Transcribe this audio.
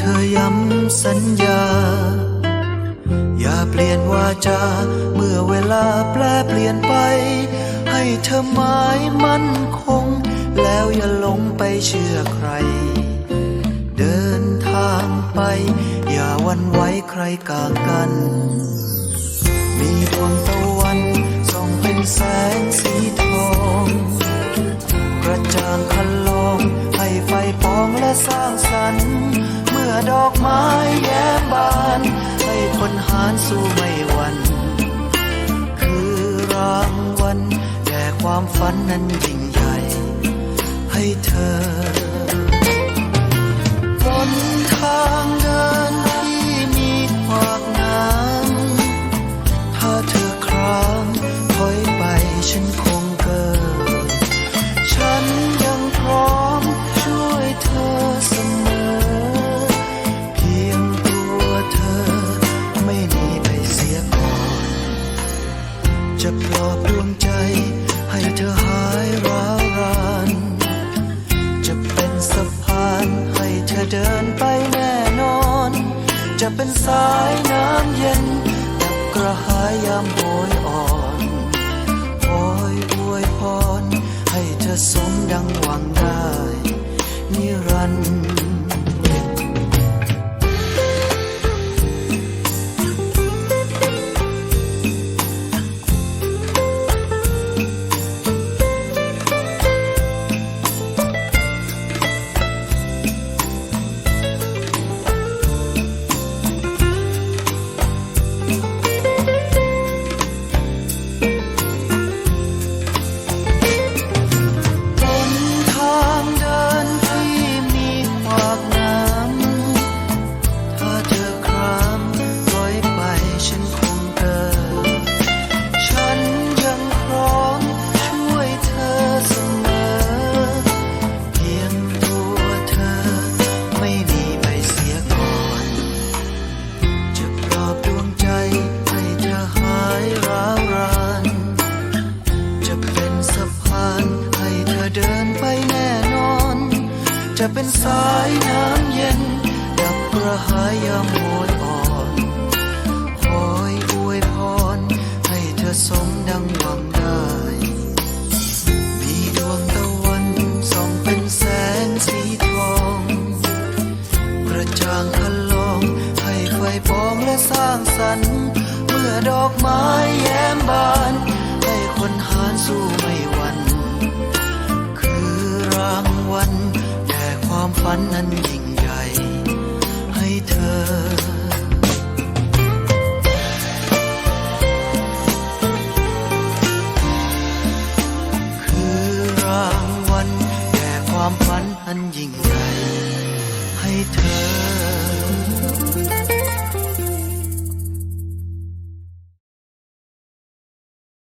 ธอย้ำสัญญา อย่าเปลี่ยนวาจา เมื่อเวลาแปลเปลี่ยนไป ให้เธอหมายมั่นคง แล้วอย่าหลงไปเชื่อใคร เดินทางไป อย่าวันไว้ใครกางกัน มีดวงตะวันส่องเป็นแสงสีทองกระจ่างคันลอง ให้ไฟปองและสร้างสรรค์ มื่อดอกไม้แย้มบาน ให้คนหารสู้ไม่หวันคือรางวัลแก่ความฝันนั้นยิ่ง วงใจ ให้เธอหายร้าวราน จะเป็นสะพานให้เธอเดินไปแน่นอน จะเป็นสายน้ำเย็นดับกระหายยามโหยอ่อนคอยอวยพรให้เธอสมดังหวังได้ นิรันดร์ เป็นสายน้ำเย็น ดับกระหายยามโหยอ่อนคอยอวยพร ให้เธอสมดังหวังได้ มีดวงตะวันส่องเป็นแสงสีทอง กระจ่างคันลอง ให้ไฟปองและสร้างสรรค์ เมื่อดอกไม้แย้มบาน ให้คนหารสู้ ฝันนั้นยิ่งใหญ่ให้เธอคือรางวัลแก่ความฝันอันยิ่ง